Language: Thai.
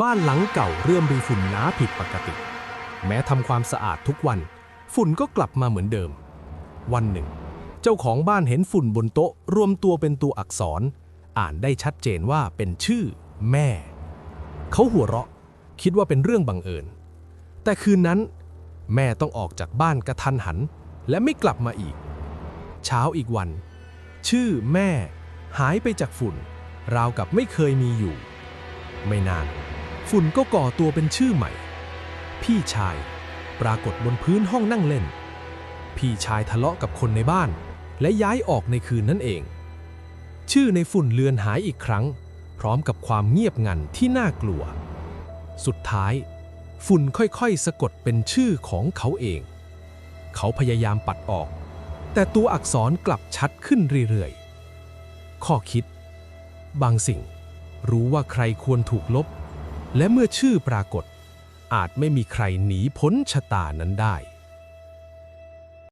บ้านหลังเก่าเริ่มมีฝุ่นหนาผิดปกติ แม้ทำความสะอาดทุกวัน ฝุ่นก็กลับมาเหมือนเดิม วันหนึ่ง เจ้าของบ้านเห็นฝุ่นบนโต๊ะ รวมตัวเป็นตัวอักษร อ่านได้ชัดเจนว่าเป็นชื่อ แม่ เขาหัวเราะ คิดว่าเป็นเรื่องบังเอิญ แต่คืนนั้น แม่ต้องออกจากบ้านกระทันหัน และไม่กลับมาอีก เช้าอีกวัน ชื่อแม่ หายไปจากฝุ่น ราวกับไม่เคยมีอยู่ ไม่นาน ฝุ่นก็ก่อตัวเป็นชื่อใหม่ พี่ชายปรากฏบนพื้นห้องนั่งเล่น พี่ชายทะเลาะกับคนในบ้าน และย้ายออกในคืนนั่นเอง ชื่อในฝุ่นเลือนหายอีกครั้ง พร้อมกับความเงียบงันที่น่ากลัว สุดท้าย ฝุ่นค่อยๆ สะกดเป็นชื่อของเขาเอง เขาพยายามปัดออก แต่ตัวอักษรกลับชัดขึ้นเรื่อยๆ ข้อคิด บางสิ่ง รู้ว่าใครควรถูกลบ และเมื่อชื่อปรากฏ อาจไม่มีใครหนีพ้นชะตานั้นได้